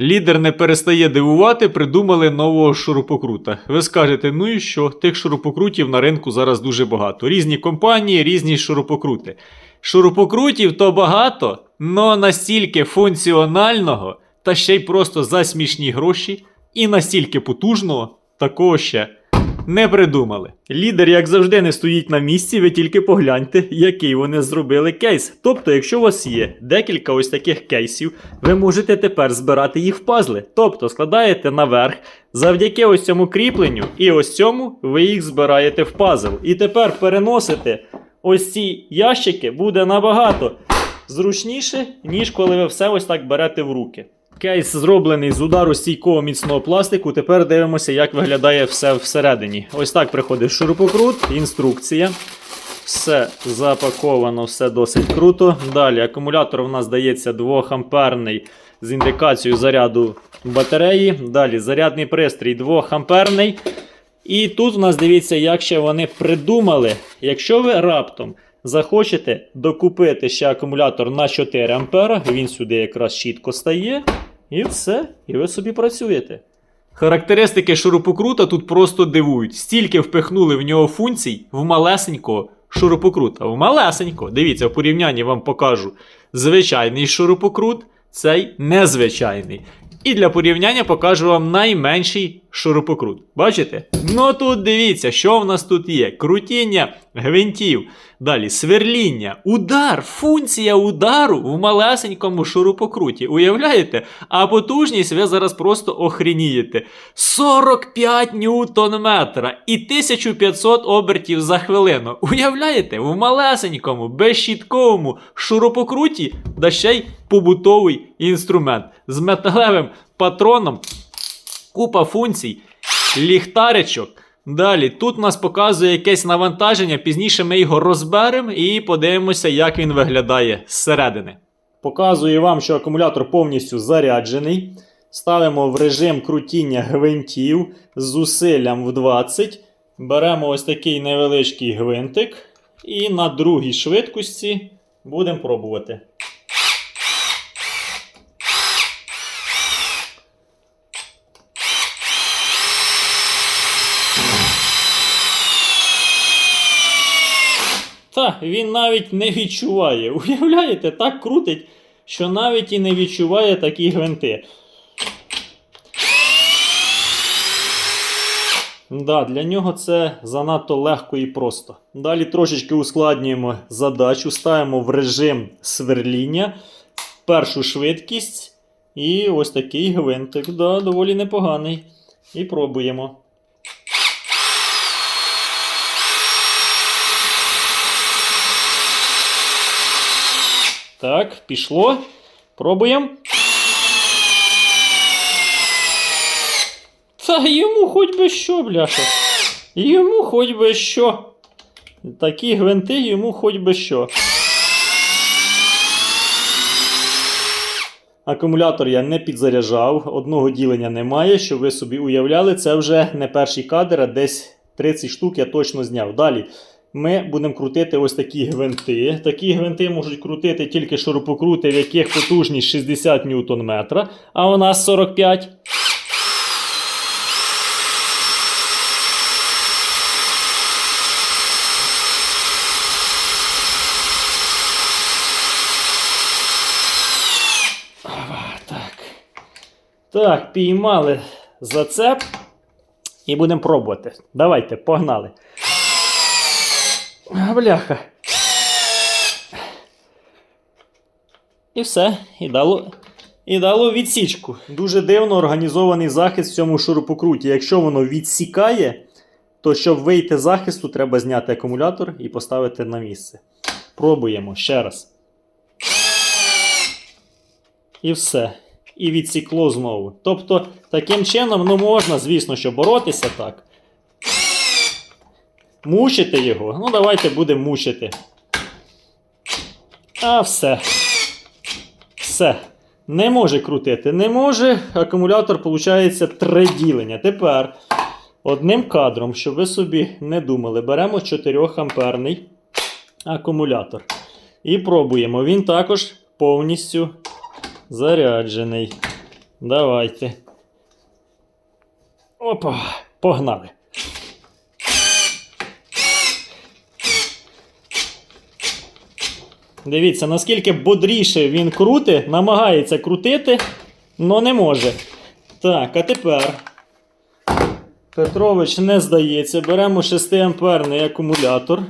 Лідер не перестає дивувати, придумали нового шурупокрута. Ви скажете, ну і що? Тих шурупокрутів на ринку зараз дуже багато. Різні компанії, різні шурупокрути. Шурупокрутів то багато, но настільки функціонального та ще й просто за смішні гроші, і настільки потужного, такого ще не придумали. Лідер, як завжди, не стоїть на місці, ви тільки погляньте, який вони зробили кейс. Тобто, якщо у вас є декілька ось таких кейсів, ви можете тепер збирати їх в пазли. Тобто складаєте наверх, завдяки ось цьому кріпленню, і ось цьому ви їх збираєте в пазл. І тепер переносите ось ці ящики буде набагато зручніше, ніж коли ви все ось так берете в руки. Кейс зроблений з удару стійкого міцного пластику. Тепер дивимося, як виглядає все всередині. Ось так приходить шурупокрут, інструкція. Все запаковано, все досить круто. Далі акумулятор у нас здається 2 амперний з індикацією заряду батареї. Далі зарядний пристрій 2 амперний. І тут у нас дивіться, як ще вони придумали. Якщо ви раптом захочете докупити ще акумулятор на 4 ампера, він сюди якраз чітко стає. І все, і ви собі працюєте. Характеристики шурупокрута тут просто дивують. Стільки впихнули в нього функцій в малесенького шурупокрута. В малесенько. Дивіться, в порівнянні вам покажу звичайний шурупокрут, цей незвичайний. І для порівняння покажу вам найменший шурупокрут. Бачите? Ну тут дивіться, що в нас тут є: крутіння гвинтів. Далі сверління, удар, функція удару в малесенькому шурупокруті. Уявляєте? А потужність ви зараз просто охренієте. 45 ньютон метра і 1500 обертів за хвилину. Уявляєте? В малесенькому, безщітковому шурупокруті, да ще й побутовий інструмент з металевим патроном, купа функцій, ліхтаричок. Далі, тут нас показує якесь навантаження, пізніше ми його розберемо і подивимося, як він виглядає зсередини. Показую вам, що акумулятор повністю заряджений. Ставимо в режим крутіння гвинтів з зусиллям в 20. Беремо ось такий невеличкий гвинтик. І на другій швидкості будемо пробувати. Він навіть не відчуває. Уявляєте, так крутить, що навіть і не відчуває такі гвинти. Да, для нього це занадто легко і просто. Далі трошечки ускладнюємо задачу, ставимо в режим сверління, першу швидкість і ось такий гвинтик. Да, доволі непоганий. І пробуємо. Так, пішло. Пробуємо. Та йому хоч би що, бляха. Йому хоч би що. Такі гвинти йому хоч би що. Акумулятор я не підзаряджав, одного ділення немає, щоб ви собі уявляли, це вже не перший кадр, а десь 30 штук я точно зняв. Далі ми будемо крутити ось такі гвинти. Такі гвинти можуть крутити тільки шурупокрути, в яких потужність 60 Нм, а у нас 45. Так. Піймали зацеп і будемо пробувати. Давайте, погнали. Бляха. І все, і дало, і дало відсічку. Дуже дивно організований захист в цьому шурупокруті. Якщо воно відсікає, то щоб вийти з захисту, треба зняти акумулятор і поставити на місце. Пробуємо ще раз. І все. І відсікло знову. Тобто, таким чином, ну можна, звісно, що боротися так. Мучити його. Ну, давайте будемо мучити. А все. Все. Не може крутити. Не може. Акумулятор, виходить, три ділення. Тепер одним кадром, щоб ви собі не думали, беремо 4 амперний акумулятор. І пробуємо. Він також повністю заряджений. Давайте. Опа, погнали. Дивіться, наскільки бодріше він крутить, намагається крутити, але не може. Так, а тепер. Петрович не здається. Беремо 6 амперний акумулятор.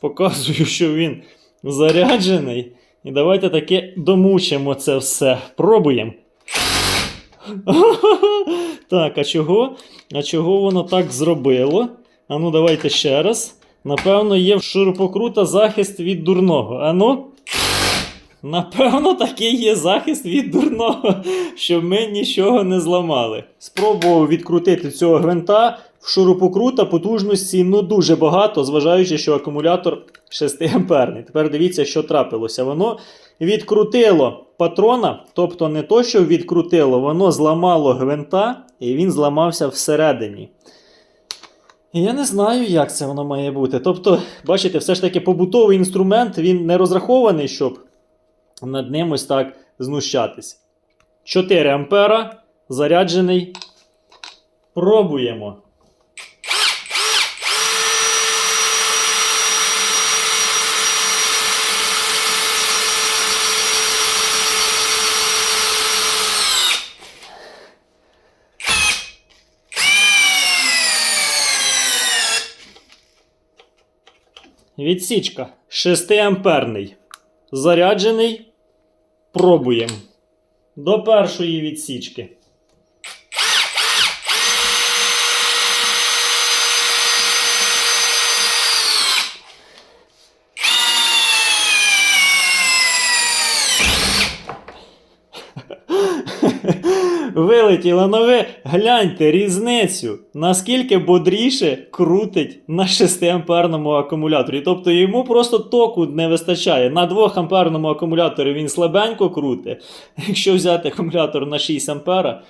Показую, що він заряджений. І давайте таки домучимо це все. Пробуємо. Так, а чого? А чого воно так зробило? А ну, давайте ще раз. Напевно, є в шурупокрута захист від дурного. Ану. Напевно, такий є захист від дурного, щоб ми нічого не зламали. Спробував відкрутити цього гвинта. В шурупокрута потужності ну дуже багато, зважаючи, що акумулятор 6 амперний. Тепер дивіться, що трапилося. Воно відкрутило патрона, тобто не то, що відкрутило, воно зламало гвинта, і він зламався всередині. Я не знаю, як це воно має бути. Тобто, бачите, все ж таки побутовий інструмент, він не розрахований, щоб над ним ось так знущатись. 4 ампера заряджений. Пробуємо. Відсічка 6 амперний. Заряджений. Пробуємо. До першої відсічки. Вилетіло, но ви гляньте різницю, наскільки бодріше крутить на 6 амперному акумуляторі. Тобто йому просто току не вистачає. На 2 амперному акумуляторі він слабенько крутить. Якщо взяти акумулятор на 6 ампера,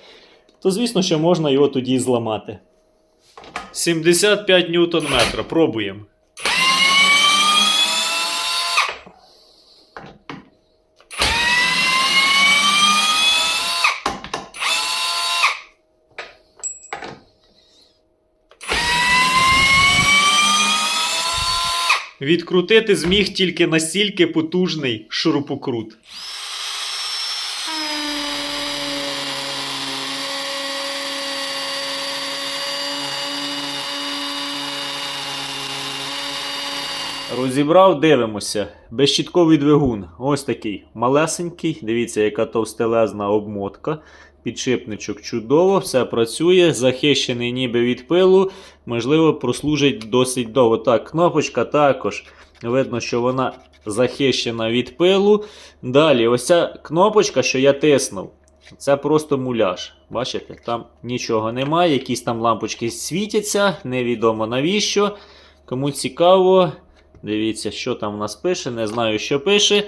то звісно, що можна його тоді зламати. 75 ньютон метра. Пробуємо. Відкрутити зміг тільки настільки потужний шурупокрут. Розібрав, дивимося. Безщітковий двигун. Ось такий малесенький. Дивіться, яка товстелезна обмотка. Підшипничок чудово, все працює, захищений ніби від пилу. Можливо, прослужить досить довго. Так, кнопочка також. Видно, що вона захищена від пилу. Далі, ось ця кнопочка, що я тиснув. Це просто муляж. Бачите, там нічого немає, якісь там лампочки світяться, невідомо навіщо. Кому цікаво, дивіться, що там у нас пише, не знаю, що пише.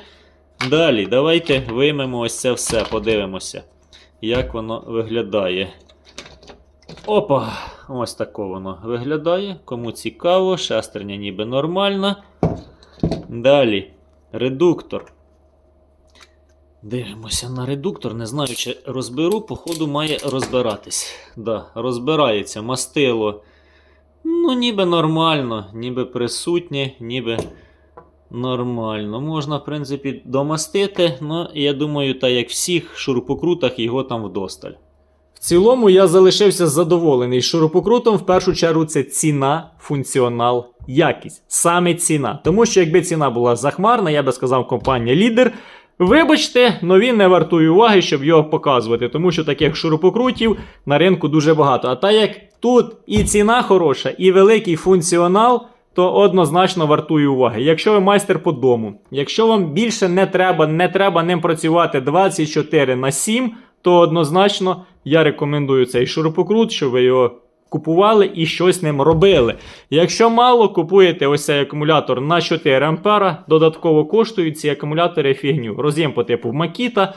Далі, давайте виймемо ось це все, подивимося, як воно виглядає. Опа! Ось тако воно виглядає. Кому цікаво, шестерня ніби нормальна. Далі, редуктор. Дивимося на редуктор. Не знаю, чи розберу, походу, має розбиратись. Да, розбирається мастило. Ну, ніби нормально, ніби присутнє, ніби нормально. Можна, в принципі, домастити, але я думаю, так як всіх шурупокрутах його там вдосталь. В цілому я залишився задоволений шурупокрутом. В першу чергу це ціна, функціонал, якість. Саме ціна. Тому що якби ціна була захмарна, я би сказав, компанія лідер. Вибачте, но він не вартує уваги, щоб його показувати, тому що таких шурупокрутів на ринку дуже багато. А так як тут і ціна хороша, і великий функціонал, то однозначно вартує уваги. Якщо ви майстер по дому, якщо вам більше не треба, не треба ним працювати 24 на 7, то однозначно я рекомендую цей шурупокрут, щоб ви його купували і щось ним робили. Якщо мало, купуєте ось цей акумулятор на 4 ампера, додатково коштують ці акумулятори фігню. Роз'єм по типу Makita.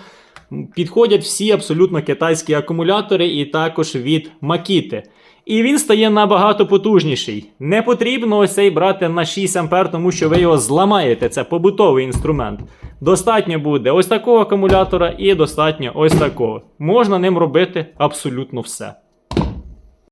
Підходять всі абсолютно китайські акумулятори, і також від Макіти. І він стає набагато потужніший. Не потрібно ось цей брати на 6 ампер, тому що ви його зламаєте. Це побутовий інструмент. Достатньо буде ось такого акумулятора і достатньо ось такого. Можна ним робити абсолютно все.